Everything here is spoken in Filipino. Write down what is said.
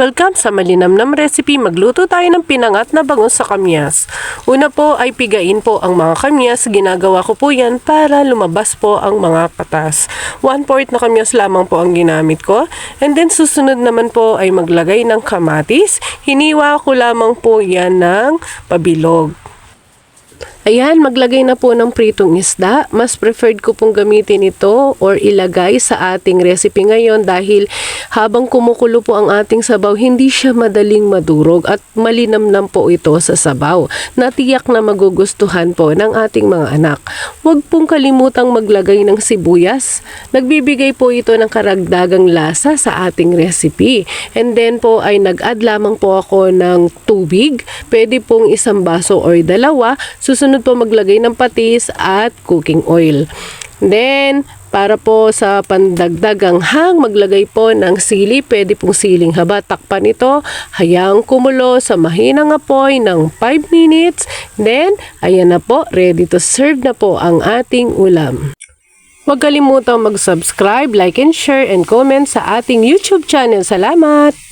Welcome sa malinamnam recipe. Magluto tayo ng pinangat na bangus sa kamyas. Una po ay pigain po ang mga kamyas. Ginagawa ko po yan para lumabas po ang mga katas. One fourth na kamyas lamang po ang ginamit ko. And then susunod naman po ay maglagay ng kamatis. Hiniwa ko lamang po yan ng pabilog. Ayan, maglagay na po ng pritong isda. Mas preferred ko pong gamitin ito or ilagay sa ating recipe ngayon dahil habang kumukulo po ang ating sabaw, hindi siya madaling madurog at malinamnam po ito sa sabaw. Natiyak na magugustuhan po ng ating mga anak. Huwag pong kalimutang maglagay ng sibuyas. Nagbibigay po ito ng karagdagang lasa sa ating recipe. And then po ay nag-add lamang po ako ng tubig. Pwede pong isang baso or dalawa. Susunod po maglagay ng patis at cooking oil. Then, para po sa pandagdag ang hang, maglagay po ng sili. Pwede pong siling haba. Takpan ito. Hayang kumulo sa mahinang apoy ng 5 minutes. Then, ayan na po. Ready to serve na po ang ating ulam. Huwag kalimutang mag-subscribe, like and share and comment sa ating YouTube channel. Salamat!